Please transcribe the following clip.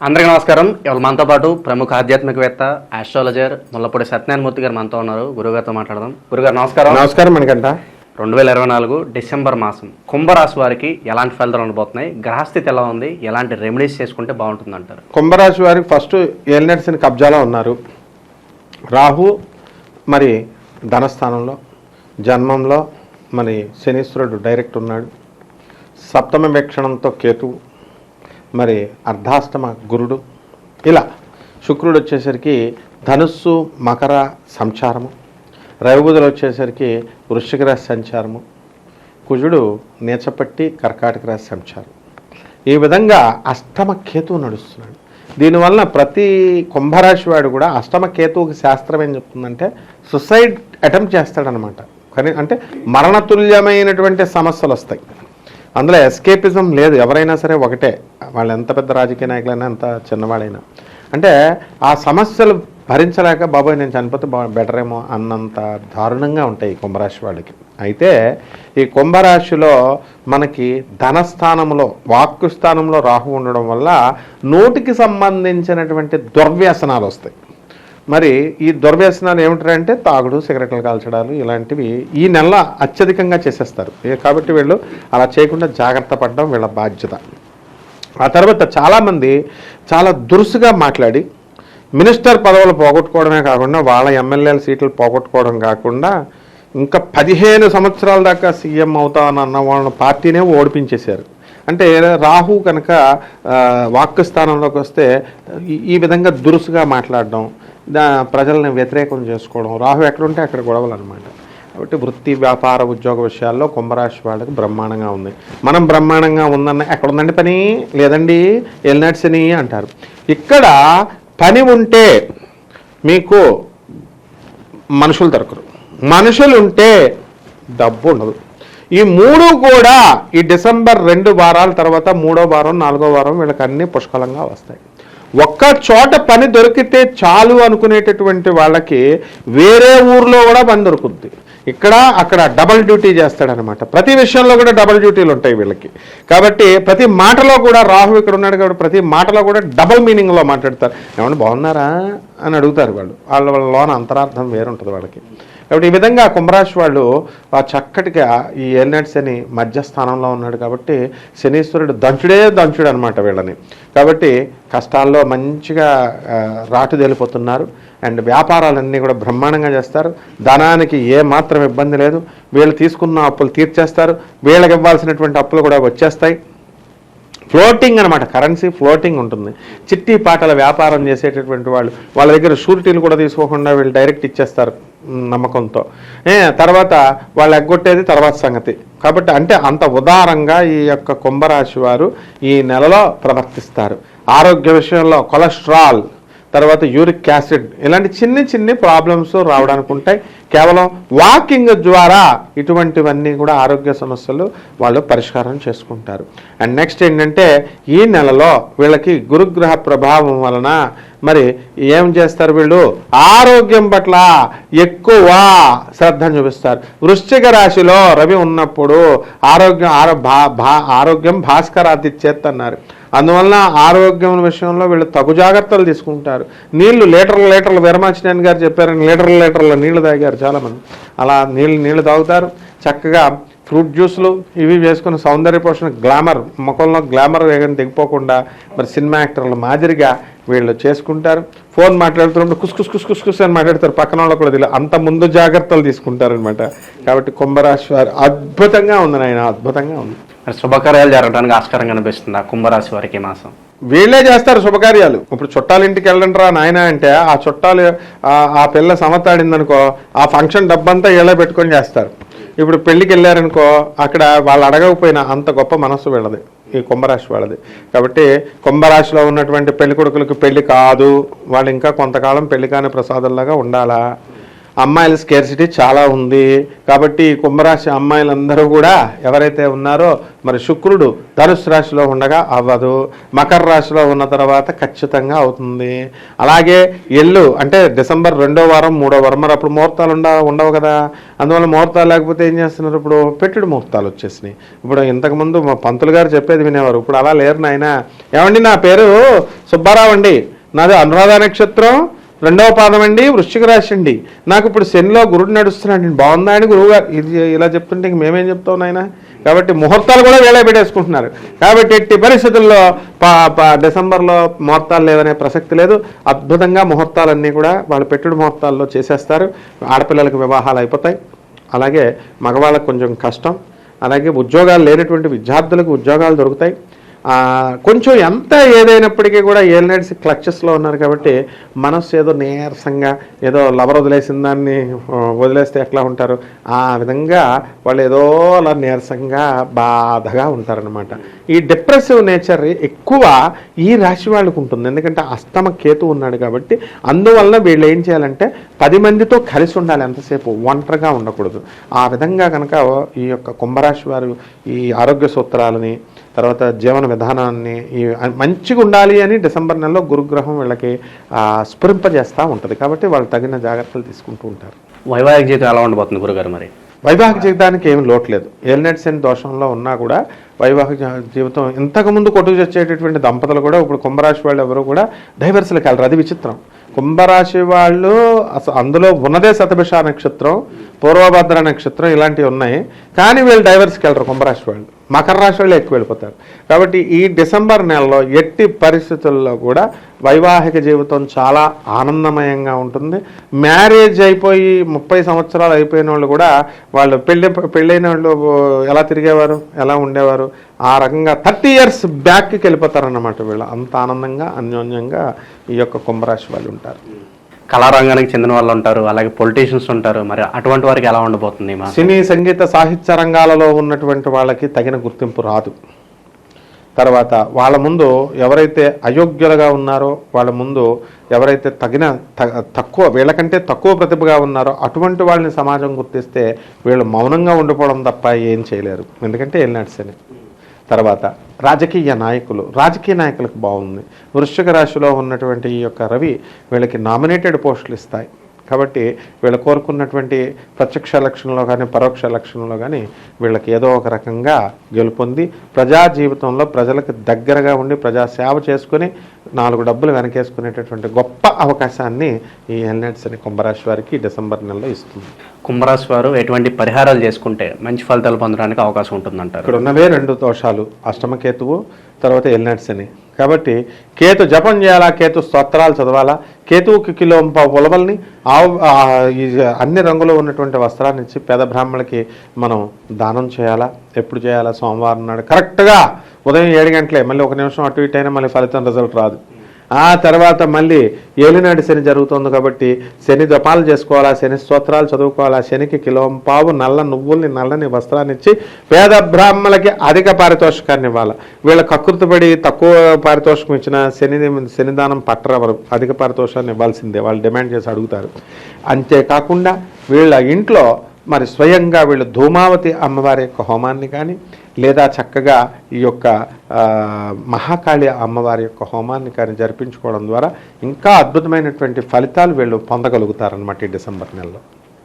అందరికీ నమస్కారం. ఇవాళ మనతో పాటు ప్రముఖ ఆధ్యాత్మికవేత్త ఆస్ట్రాలజర్ ముల్లపూడి సత్యనారాయణమూర్తి గారు మనతో ఉన్నారు. గురుగారితో మాట్లాడదాం. గురుగారు నమస్కారం. నమస్కారం మనకంట రెండు వేల ఇరవై నాలుగు డిసెంబర్ మాసం. కుంభరాశి వారికి ఎలాంటి ఫలితాలు ఉండబోతున్నాయి? గ్రహస్థితి ఎలా ఉంది? ఎలాంటి రెమెడీస్ చేసుకుంటే బాగుంటుంది అంటారు కుంభరాశి వారికి ఫస్ట్ ఏలినట్స్ని కబ్జాలో ఉన్నారు. రాహు మరి ధనస్థానంలో జన్మంలో మరి శనీశ్వరుడు డైరెక్ట్ ఉన్నాడు. సప్తమ వీక్షణంతో కేతు మరి అర్ధాష్టమ గురుడు. ఇలా శుక్రుడు వచ్చేసరికి ధనుస్సు మకర సంచారము. రవిబుధులు వచ్చేసరికి వృశ్చిక రాశి సంచారము. కుజుడు నీచపట్టి కర్కాటక రాశి సంచారం. ఈ విధంగా అష్టమ కేతువు నడుస్తున్నాడు. దీనివల్ల ప్రతి కుంభరాశి వాడు కూడా అష్టమ కేతువుకి శాస్త్రం ఏం చెప్తుందంటే సుసైడ్ అటెంప్ట్ చేస్తాడనమాట. కానీ అంటే మరణతుల్యమైనటువంటి సమస్యలు వస్తాయి. అందులో ఎస్కేపిజం లేదు. ఎవరైనా సరే ఒకటే. వాళ్ళు ఎంత పెద్ద రాజకీయ నాయకులైనా ఎంత చిన్నవాడైనా అంటే ఆ సమస్యలు భరించలేక బాబోయ్ నేను చనిపోతే బా బెటర్ ఏమో అన్నంత దారుణంగా ఉంటాయి ఈ కుంభరాశి వాళ్ళకి. అయితే ఈ కుంభరాశిలో మనకి ధనస్థానంలో వాక్కు స్థానంలో రాహు ఉండడం వల్ల నోటికి సంబంధించినటువంటి దుర్వ్యసనాలు వస్తాయి. మరి ఈ దుర్వ్యసనాలు ఏమిటంటే తాగుడు సిగరెట్లు కాల్చడాలు ఇలాంటివి ఈ నెల అత్యధికంగా చేసేస్తారు. కాబట్టి వీళ్ళు అలా చేయకుండా జాగ్రత్త పడడం వీళ్ళ బాధ్యత. ఆ తర్వాత చాలామంది చాలా దురుసుగా మాట్లాడి మినిస్టర్ పదవులు పోగొట్టుకోవడమే కాకుండా వాళ్ళ ఎమ్మెల్యేల సీట్లు పోగొట్టుకోవడం కాకుండా ఇంకా పదిహేను సంవత్సరాల దాకా సీఎం అవుతానన్న వాళ్ళ పార్టీనే ఓడిపించేశారు. అంటే రాహు కనుక ఆ, వాక్కు స్థానంలోకి వస్తే ఈ విధంగా దురుసుగా మాట్లాడడం దా ప్రజల్ని వ్యతిరేకం చేసుకోవడం. రాహు ఎక్కడుంటే అక్కడ గొడవలు అనమాట కాబట్టి వృత్తి వ్యాపార ఉద్యోగ విషయాల్లో కుంభరాశి వాళ్ళకి బ్రహ్మాండంగా ఉంది. మనం బ్రహ్మాండంగా ఉందన్న ఎక్కడ ఉందండి పని? లేదండి ఎల్నట్స్ని అంటారు. ఇక్కడ పని ఉంటే మీకు మనుషులు దొరకరు. మనుషులు ఉంటే డబ్బు ఉండదు. ఈ మూడు కూడా ఈ డిసెంబర్ రెండు వారాల తర్వాత మూడో వారం నాలుగో వారం వీళ్ళకి అన్ని పుష్కలంగా వస్తాయి. ఒక్క చోట పని దొరికితే చాలు అనుకునేటటువంటి వాళ్ళకి వేరే ఊర్లో కూడా పని దొరుకుద్ది. ఇక్కడ అక్కడ డబల్ డ్యూటీ చేస్తాడనమాట. ప్రతి విషయంలో కూడా డబల్ డ్యూటీలు ఉంటాయి వీళ్ళకి. కాబట్టి ప్రతి మాటలో కూడా రాహు ఇక్కడ ఉన్నాడు కాబట్టి ప్రతి మాటలో కూడా డబల్ మీనింగ్లో మాట్లాడతారు. ఏమన్నా బాగున్నారా? అని అడుగుతారు వాళ్ళు. వాళ్ళ వాళ్ళ లోన అంతరార్థం వేరుంటుంది వాళ్ళకి. కాబట్టి ఈ విధంగా కుంభరాశి వాళ్ళు ఆ చక్కటిగా ఈ ఏలినాటి అని మధ్య స్థానంలో ఉన్నాడు కాబట్టి శనీశ్వరుడు దంచుడే దంచుడు అనమాట వీళ్ళని. కాబట్టి కష్టాల్లో మంచిగా రాటు తేలిపోతున్నారు. అండ్ వ్యాపారాలన్నీ కూడా బ్రహ్మాండంగా చేస్తారు. ధనానికి ఏ మాత్రం ఇబ్బంది లేదు. వీళ్ళు తీసుకున్న అప్పులు తీర్చేస్తారు. వీళ్ళకి ఇవ్వాల్సినటువంటి అప్పులు కూడా వచ్చేస్తాయి. ఫ్లోటింగ్ అనమాట కరెన్సీ ఫ్లోటింగ్ ఉంటుంది. చిట్టి పాటల వ్యాపారం చేసేటటువంటి వాళ్ళు వాళ్ళ దగ్గర షూరిటీలు కూడా తీసుకోకుండా వీళ్ళు డైరెక్ట్ ఇచ్చేస్తారు. నమ్మకంతో. తర్వాత వాళ్ళు ఎగ్గొట్టేది తర్వాత సంగతి. కాబట్టి అంటే అంత ఉదారంగా ఈ యొక్క కుంభరాశి వారు ఈ నెలలో ప్రవర్తిస్తారు. ఆరోగ్య విషయంలో కొలెస్ట్రాల్ తర్వాత యూరిక్ యాసిడ్ ఇలాంటి చిన్ని చిన్ని ప్రాబ్లమ్స్ రావడానికి ఉంటాయి కేవలం వాకింగ్ ద్వారా ఇటువంటివన్నీ కూడా ఆరోగ్య సమస్యలు వాళ్ళు పరిష్కారం చేసుకుంటారు. అండ్ నెక్స్ట్ ఏంటంటే ఈ నెలలో వీళ్ళకి గురుగ్రహ ప్రభావం వలన మరి ఏం చేస్తారు వీళ్ళు? ఆరోగ్యం పట్ల ఎక్కువ శ్రద్ధ చూపిస్తారు. వృశ్చిక రాశిలో రవి ఉన్నప్పుడు ఆరోగ్యం ఆరో భా భా ఆరోగ్యం భాస్కరాదిచ్చేత్ అన్నారు అందువలన ఆరోగ్యం విషయంలో వీళ్ళు తగు జాగ్రత్తలు తీసుకుంటారు. నీళ్ళు లీటర్ల లీటర్లు వీరమాచినేని గారు చెప్పారని లీటర్ల లీటర్ల నీళ్ళు తాగారు. చాలామంది అలా నీళ్ళు నీళ్ళు తాగుతారు. చక్కగా ఫ్రూట్ జ్యూస్లు ఇవి వేసుకుని సౌందర్య పోషణ గ్లామర్ ముఖంలో గ్లామర్ వేగం దిగిపోకుండా మరి సినిమా యాక్టర్ల మాదిరిగా వీళ్ళు చేసుకుంటారు. ఫోన్ మాట్లాడుతున్నప్పుడు కుస్ కుస్ కుస్ కుస్ కుస్ అని మాట్లాడతారు. పక్కన వాళ్ళు కూడా తెలియదు అంత ముందు జాగ్రత్తలు తీసుకుంటారనమాట కాబట్టి కుంభరాశి వారు అద్భుతంగా ఉంది నాయన అద్భుతంగా ఉంది. శుభకార్యాలు జరగడానికి ఆస్కారం కనిపిస్తుంది ఆ కుంభరాశి వారికి మాసం. వీళ్ళే చేస్తారు శుభకార్యాలు. ఇప్పుడు చుట్టాలు ఇంటికి వెళ్ళండి రా నాయన అంటే ఆ చుట్టాలు ఆ- ఆ పిల్ల సమతాడిందనుకో ఆ ఫంక్షన్ డబ్బంతా వీళ్ళే పెట్టుకొని చేస్తారు. ఇప్పుడు పెళ్ళికి వెళ్ళారనుకో అక్కడ వాళ్ళు అడగకపోయినా అంత గొప్ప మనస్సు వీళ్ళది ఈ కుంభరాశి వాళ్ళది. కాబట్టి కుంభరాశిలో ఉన్నటువంటి పెళ్ళి కొడుకులకు పెళ్ళి కాదు. వాళ్ళు ఇంకా కొంతకాలం పెళ్ళి కాని ప్రసాదంలాగా ఉండాలా? అమ్మాయిల స్కేర్సిటీ చాలా ఉంది. కాబట్టి కుంభరాశి అమ్మాయిలందరూ కూడా ఎవరైతే ఉన్నారో మరి శుక్రుడు ధనుసు రాశిలో ఉండగా అవ్వదు. మకర రాశిలో ఉన్న తర్వాత ఖచ్చితంగా అవుతుంది. అలాగే ఎల్లు అంటే డిసెంబర్ రెండో వారం మూడో వారం మరి అప్పుడు ముహూర్తాలు ఉండ ఉండవు కదా. అందువల్ల ముహూర్తాలు లేకపోతే ఏం చేస్తున్నారు? ఇప్పుడు పెట్టుడు ముహూర్తాలు వచ్చేసినాయి. ఇప్పుడు ఇంతకుముందు మా పంతులు గారు చెప్పేది వినేవారు. ఇప్పుడు అలా లేరు నాయన. ఏమండి నా పేరు సుబ్బారావు అండి. నాది అనురాధ నక్షత్రం. రెండవ పాదం అండి వృశ్చిక రాశి అండి. నాకు ఇప్పుడు శనిలో గురుడు నడుస్తున్నాడు బాగుందా అని గురువు గారు? ఇది ఇలా చెప్తుంటే ఇంక మేమేం చెప్తాం నాయన? కాబట్టి ముహూర్తాలు కూడా వేళ పెట్టేసుకుంటున్నారు. కాబట్టి ఎట్టి పరిస్థితుల్లో పా పా డిసెంబర్లో ముహూర్తాలు లేవనే ప్రసక్తి లేదు. అద్భుతంగా ముహూర్తాలన్నీ కూడా వాళ్ళు పెట్టుడు ముహూర్తాల్లో చేసేస్తారు. ఆడపిల్లలకు వివాహాలు అయిపోతాయి. అలాగే మగవాళ్ళకు కొంచెం కష్టం. అలాగే ఉద్యోగాలు లేనటువంటి విద్యార్థులకు ఉద్యోగాలు దొరుకుతాయి. కొంచెం ఎంత ఏదైనప్పటికీ కూడా ఏలినట్స్ క్లచ్చెస్లో ఉన్నారు కాబట్టి మనస్సు ఏదో నీరసంగా ఏదో లవర్ వదిలేసిన దాన్ని వదిలేస్తే ఎట్లా ఉంటారు? ఆ విధంగా వాళ్ళు ఏదో అలా నీరసంగా బాధగా ఉంటారనమాట ఈ డిప్రెసివ్ నేచర్ ఎక్కువ ఈ రాశి వాళ్ళకు ఉంటుంది. ఎందుకంటే అస్తమ కేతు ఉన్నాడు కాబట్టి అందువలన వీళ్ళు ఏం చేయాలంటే పది మందితో కలిసి ఉండాలి ఎంతసేపు ఒంటరిగా ఉండకూడదు. ఆ విధంగా కనుక ఈ యొక్క కుంభరాశి వారు ఈ ఆరోగ్య సూత్రాలని తర్వాత జీవన విధానాన్ని ఈ మంచిగా ఉండాలి అని డిసెంబర్ నెలలో గురుగ్రహం వీళ్ళకి స్ఫురింపజేస్తూ ఉంటుంది. కాబట్టి వాళ్ళు తగిన జాగ్రత్తలు తీసుకుంటూ ఉంటారు. వైవాహిక జీవితం ఎలా ఉండబోతుంది గురుగారు మరి? వైవాహిక జీవితానికి ఏమి లోటు లేదు. ఏలినట్స్ అని దోషంలో ఉన్నా కూడా వైవాహిక జీవితం ఇంతకుముందు కొట్టుకు చచ్చేటటువంటి దంపతులు కూడా ఇప్పుడు కుంభరాశి వాళ్ళు ఎవరు కూడా డైవర్స్లకు వెళ్ళరు అది విచిత్రం. కుంభరాశి వాళ్ళు అసలు అందులో ఉన్నదే శతభిష నక్షత్రం. పూర్వభద్ర నక్షత్రం ఇలాంటివి ఉన్నాయి. కానీ వీళ్ళు డైవర్స్కి వెళ్ళరు కుంభరాశి వాళ్ళు. మకర రాశి వాళ్ళు ఎక్కువ వెళ్ళిపోతారు. కాబట్టి ఈ డిసెంబర్ నెలలో ఎట్టి పరిస్థితుల్లో కూడా వైవాహిక జీవితం చాలా ఆనందమయంగా ఉంటుంది. మ్యారేజ్ అయిపోయి ముప్పై సంవత్సరాలు అయిపోయిన వాళ్ళు కూడా వాళ్ళు పెళ్ళి పెళ్ళైన వాళ్ళు ఎలా తిరిగేవారు? ఎలా ఉండేవారు? ఆ రకంగా థర్టీ ఇయర్స్ బ్యాక్కి వెళ్ళిపోతారన్నమాట వీళ్ళు. అంత ఆనందంగా అన్యోన్యంగా ఈ యొక్క కుంభరాశి వాళ్ళు ఉంటారు. కళారంగానికి చెందిన వాళ్ళు ఉంటారు అలాగే పొలిటీషియన్స్ ఉంటారు. మరి అటువంటి వారికి ఎలా ఉండబోతుంది సినీ సంగీత సాహిత్య రంగాలలో ఉన్నటువంటి వాళ్ళకి తగిన గుర్తింపు రాదు. తర్వాత వాళ్ళ ముందు ఎవరైతే అయోగ్యులుగా ఉన్నారో వాళ్ళ ముందు ఎవరైతే తగిన త- తక్కువ వీళ్ళకంటే తక్కువ ప్రతిభగా ఉన్నారో అటువంటి వాళ్ళని సమాజం గుర్తిస్తే వీళ్ళు మౌనంగా ఉండిపోవడం తప్ప ఏం చేయలేరు. ఎందుకంటే ఏలినాడ్స్ అని తర్వాత రాజకీయ నాయకులు రాజకీయ నాయకులకు బాగుంది. వృశ్చిక రాశిలో ఉన్నటువంటి ఈ యొక్క రవి వీళ్ళకి నామినేటెడ్ పోస్టులు ఇస్తాయి. కాబట్టి వీళ్ళు కోరుకున్నటువంటి ప్రత్యక్ష ఎలక్షన్లో కానీ పరోక్ష ఎలక్షన్లో కానీ వీళ్ళకి ఏదో ఒక రకంగా గెలుపొంది ప్రజా జీవితంలో ప్రజలకు దగ్గరగా ఉండి ప్రజా సేవ చేసుకుని నాలుగు డబ్బులు వెనకేసుకునేటటువంటి గొప్ప అవకాశాన్ని ఈ ఎల్నెట్స్ అని కుంభరాశి వారికి డిసెంబర్ నెలలో ఇస్తుంది. కుంభరాశి వారు ఎటువంటి పరిహారాలు చేసుకుంటే మంచి ఫలితాలు పొందడానికి అవకాశం ఉంటుందంటారు? ఇక్కడ ఉన్నవే రెండు దోషాలు. అష్టమకేతువు తర్వాత ఎల్నట్స్ అని కాబట్టి కేతు జపం చేయాలా? కేతు స్తోత్రాలు చదవాలా? కేతువుకి కిలో పావు ఉలవల్ని ఆవు ఈ అన్ని రంగులో ఉన్నటువంటి వస్త్రాన్ని ఇచ్చి పేద బ్రాహ్మణులకి మనం దానం చేయాలా? ఎప్పుడు చేయాలా? సోమవారం నాడు. కరెక్ట్గా ఉదయం ఏడు గంటలే. మళ్ళీ ఒక నిమిషం అటు ఇటు అయినా మళ్ళీ ఫలితం రిజల్ట్ రాదు. ఆ తర్వాత మళ్ళీ ఏలినాటి శని జరుగుతుంది కాబట్టి శని జపాలు చేసుకోవాలా శని స్తోత్రాలు చదువుకోవాలా శనికి కిలోం పావు నల్ల నువ్వుల్ని నల్లని వస్త్రాన్ని ఇచ్చి పేద బ్రాహ్మణులకి అధిక పారితోషికాన్ని ఇవ్వాలి. వీళ్ళ కకృతిపడి తక్కువ పారితోషికం ఇచ్చిన శని శనిదానం పట్టరవరు. అధిక పారితోషాన్ని ఇవ్వాల్సిందే. వాళ్ళు డిమాండ్ చేసి అడుగుతారు. అంతేకాకుండా వీళ్ళ ఇంట్లో మరి స్వయంగా వీళ్ళు ధూమావతి అమ్మవారి యొక్క హోమాన్ని కానీ లేదా చక్కగా ఈ యొక్క మహాకాళి అమ్మవారి యొక్క హోమాన్ని కానీ జరిపించుకోవడం ద్వారా ఇంకా అద్భుతమైనటువంటి ఫలితాలు వీళ్ళు పొందగలుగుతారనమాట ఈ డిసెంబర్ నెలలో.